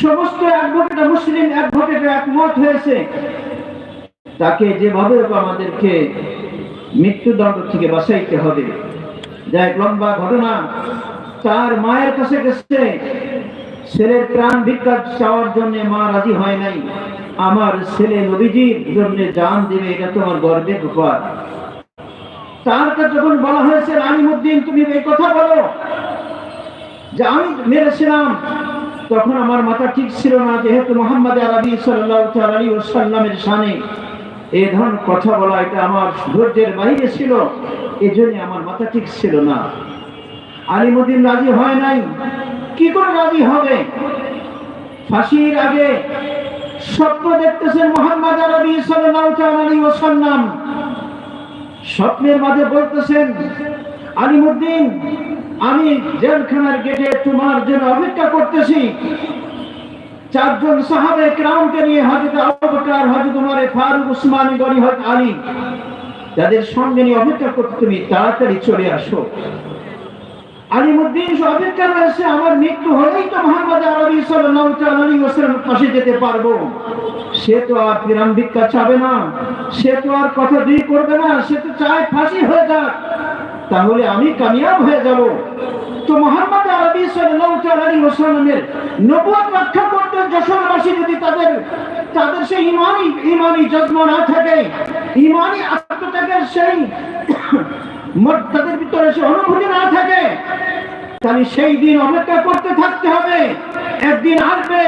সমস্ত অ্যাডভোকেট মুসলিম অ্যাডভোকেট একমত হয়েছে। তাকে যেভাবে আমাদেরকে মৃত্যুদণ্ড থেকে বাঁচাইতে হবে। যা এক লম্বা ঘটনা। তার মায়ের কাছে গেছে। ছেলের প্রাণ ভিক্ষা চাওয়ার জন্য মা রাজি হয় নাই। আমার ছেলে নবীজির জন্য জান দিবে, এটা তোমার গর্বের ব্যাপার। তার যখন বলা হয়েছে, রানিমুদ্দিন, তুমি এই কথা বলো যে আমি মেরেছিলাম। তখন আমার মাথা ঠিক ছিল না, যেহেতু মোহাম্মদ আরবি সাল্লাহ আলী ওসাল্লামের সানে এই ধরনের কথা বলা এটা আমার ধৈর্যের বাইরে ছিল এই আমার মাথা ঠিক ছিল না। আলিমুদ্দিন রাজি হয় নাই। কি করে রাজি হবে? ফাঁসির আগে স্বপ্ন দেখতেছেন মোহাম্মদ আরবি সাল্লাহ আলী ওসাল্লাম স্বপ্নের মাঝে বলতেছেন, আলিমুদ্দিন আমি জেলখানার গেটে তোমার জন্য অপেক্ষা করতেছি। চারজন সাহাবে ক্রামকে নিয়ে হজরত আবু বকর হজরত উমর, ফারুক, উসমান, গনি হজরত আলী, যাদের সঙ্গে নিয়ে অপেক্ষা করতে তুমি তাড়াতাড়ি চলে আসো। আলিমুদ্দিন অপেক্ষা রয়েছে, আমার মৃত্যু হলেই তো মোহাম্মদ আরবি আলাইহি ওয়াসাল্লাম পাশে যেতে পারব। সে তো আর বিরাম ভিক্ষা চাবে না, সে তো আর কথা দুই করবে না, সে তো চায় ফাঁসি হয়ে যাক। তাহলে আমি কামিয়াব হয়ে যাব। তো মোহাম্মদ আরবি ওয়াসাল্লামের নবুয়ত রক্ষা করতে যশোরবাসী যদি তাদের তাদের সেই ইমানি ইমানি জন্ম না থাকে ইমানি আত্মত্যাগের সেই তাদের ভিতরে সে অনুভূতি না থাকে, তাহলে সেই দিন অপেক্ষা করতে থাকতে হবে। একদিন আসবে,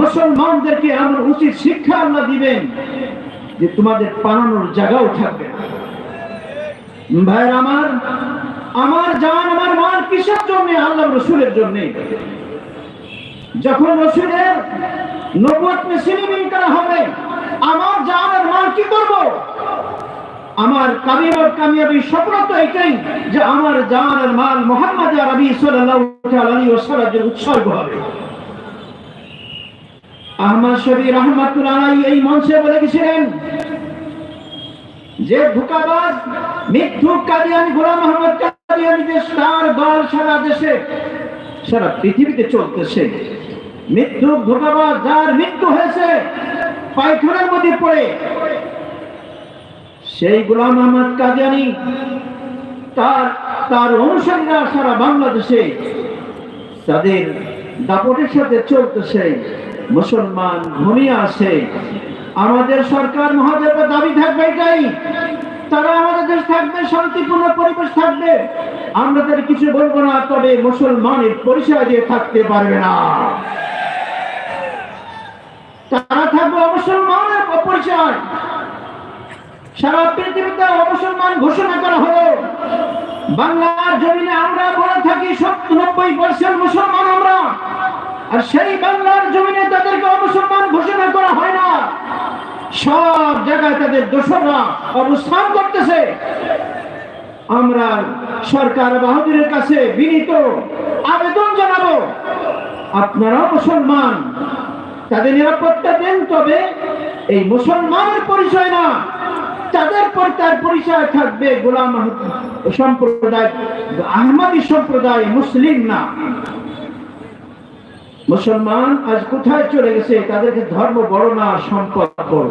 মুসলমানদেরকে আমার উচিত শিক্ষা আল্লাহ দিবেন যে তোমাদের পালানোর জায়গাও থাকবে না। ভাইয়ের আমার আমার জান, আমার মাল কিসের জন্য? আল্লাহ রসুলের জন্য। যখন রসুলের নবুয়ত মেশিনিমিন করা হবে, আমার জান আর মাল কি করব? আমার কামিয়াব কামিয়াবি স্বপ্ন তো এটাই যে আমার জান আর মাল মোহাম্মদ আরবি সাল্লাল্লাহু আলাইহি ওয়াসাল্লামের উৎসর্গ হবে। আহমদ শবি রহমাতুল্লাহ এই মঞ্চে বলে গেছিলেন যে ধোকাবাজ, মিথ্যুক কাদিয়ানি গোলাম মোহাম্মদ কাদিয়ানি যে তার দল সারা দেশে, সারা পৃথিবীতে চলতেছে। মৃত্যুক ধোকাবাজ যার মৃত্যু হয়েছে পায়খানার মধ্যে পড়ে। সেই গোলাম মোহাম্মদ কাদিয়ানি তার তার অনুসারীরা সারা বাংলাদেশে, তাদের দাপটের সাথে চলতেছে। মুসলমান ঘুমিয়ে আছে। আমাদের সরকার মহাদেব দাবি থাকবে এটাই। তারা আমাদের দেশ থাকবে, শান্তিপূর্ণ পরিবেশ থাকবে। আমরা তাদের কিছু বলব না, তবে মুসলমানের পরিচয় দিয়ে থাকতে পারবে না। তারা থাকবে অমুসলমানের পরিচয় সারা পৃথিবীতে অমুসলমান ঘোষণা করা হলো, বাংলার জমিনে আমরা বলে থাকি সত্তর নব্বই পার্সেন্ট মুসলমান আমরা। আর সেই বাংলার জমিনে তাদেরকে অমুসলমান ঘোষণা করা হয় না সব জায়গায় তাদের দোষরা অবস্থান করতেছে। আমরা সরকার বাহাদুরের কাছে বিনীত আবেদন জানাব। আপনারা মুসলমান, তাদের নিরাপত্তা দেন তবে এই মুসলমানের পরিচয় না। তাদের পর তার পরিচয় থাকবে গোলাম সম্প্রদায়, আহমদী সম্প্রদায় মুসলিম না। মুসলমান আজ কোথায় চলে গেছে? তাদেরকে ধর্ম বড় না সম্পদ বড়?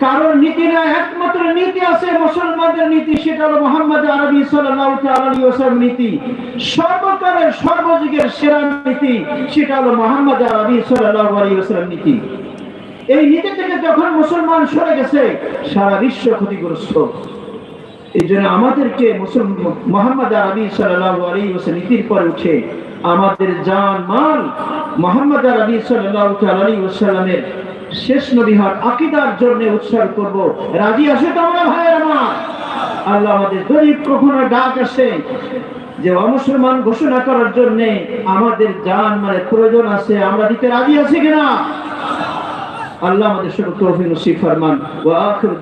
কারণ নীতি না, একমাত্র নীতি আছে মুসলমানদের নীতি, সেটা হলো মোহাম্মদ আরবি ওয়াসাল্লাম নীতি। সর্বকালের সর্বযুগের সেরা নীতি, সেটা হলো মোহাম্মদ আরবি ওয়াসাল্লাম নীতি। এই নীতি থেকে যখন মুসলমান সরে গেছে, সারা বিশ্ব ক্ষতিগ্রস্ত। এই জন্য আমাদেরকে মুসলমান, মোহাম্মদ আরবি সাল্লাল্লাহু আলাইহি ওয়াসাল্লাম নীতির পরে উঠে আমাদের জান মাল মোহাম্মদ আরবি সাল্লাল্লাহু আলাইহি ওয়াসাল্লামের শেষ নবী হন আকিদার জন্য উৎসর্গ করব। রাজি আছে তো আমরা ভাইয়ের আমার আল্লাহ আমাদের গরিব কখনো ডাক আসে যে অমুসলমান ঘোষণা করার জন্য আমাদের জান মানে প্রয়োজন আছে, আমরা দিতে রাজি আছি কিনা? আল্লাহ আমাদের সব তৌফিক নসিব ফরমান। ওয়া আখির